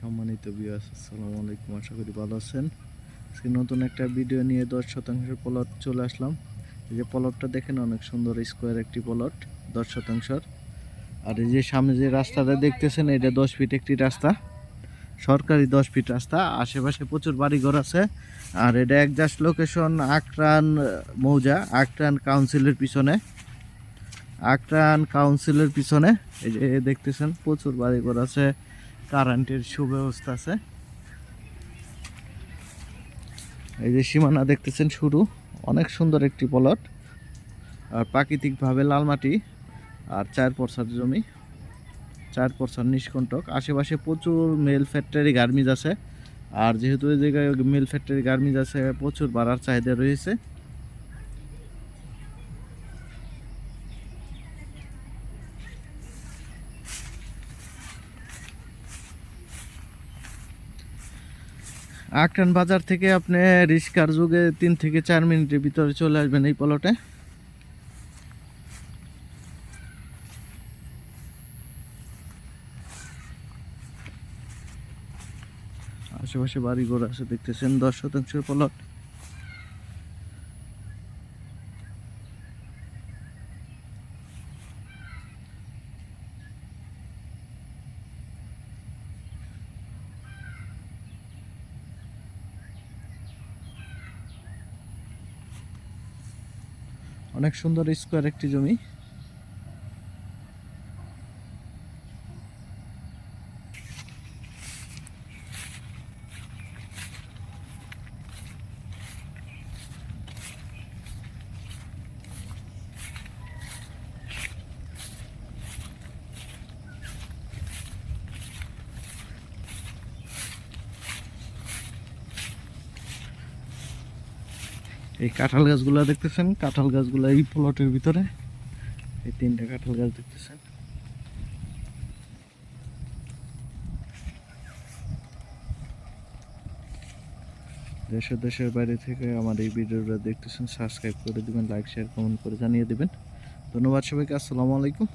সম্মানিত বিয়াস আসসালামু আলাইকুম। আশা করি ভালো আছেন। আজকে নতুন একটা ভিডিও নিয়ে দশ শতাংশের প্লট চলে আসলাম। এই যে প্লটটা দেখেন, অনেক সুন্দর স্কোয়ার একটি প্লট দশ শতাংশর। আর এই যে সামনে যে রাস্তাটা দেখতেছেন, এটা দশ ফিট একটি রাস্তা। সরকারি দশ ফিট রাস্তা, আশেপাশে প্রচুর বাড়িঘর আছে। আর এটা একজাস্ট লোকেশন আকরান মৌজা, আকরান কাউন্সিলের পিছনে। আকরান কাউন্সিলের পিছনে, এই যে দেখতেছেন, প্রচুর বাড়িঘর আছে। কারেন্টের সুব্যবস্থা আছে। এই যে সীমানা দেখতেছেন শুরু, অনেক সুন্দর একটি প্লট। আর প্রাকৃতিকভাবে লাল মাটি আর চার পরসার জমি, চার পরসার নিষ্কণ্টক। আশেপাশে প্রচুর মেল ফ্যাক্টরি গার্মিজ আছে। আর যেহেতু এই জায়গায় মেল ফ্যাক্টরি গার্মিজ আছে, প্রচুর বাড়ার চাহিদা রয়েছে। আকরান বাজার থেকে আপনি রিস্কার যুগে তিন থেকে চার মিনিটের ভিতরে চলে আসবেন এই পলটে। আশেপাশে বাড়ি ঘর আছে দেখতেছেন, দশ শতাংশের পলট। অনেক সুন্দর স্কোয়ার একটি জমি। এই কাঁঠাল গাছগুলো দেখতেছেন? কাঁঠাল গাছগুলো এই প্লটের ভিতরে। এই তিনটা কাঁঠাল গাছ দেখতেছেন। দেশের দেশের বাইরে থেকে আমার এই ভিডিওটা দেখতেছেন সাবস্ক্রাইব করে দিবেন লাইক শেয়ার কমেন্ট করে জানিয়ে দিবেন। ধন্যবাদ সবাইকে, আসসালামু আলাইকুম।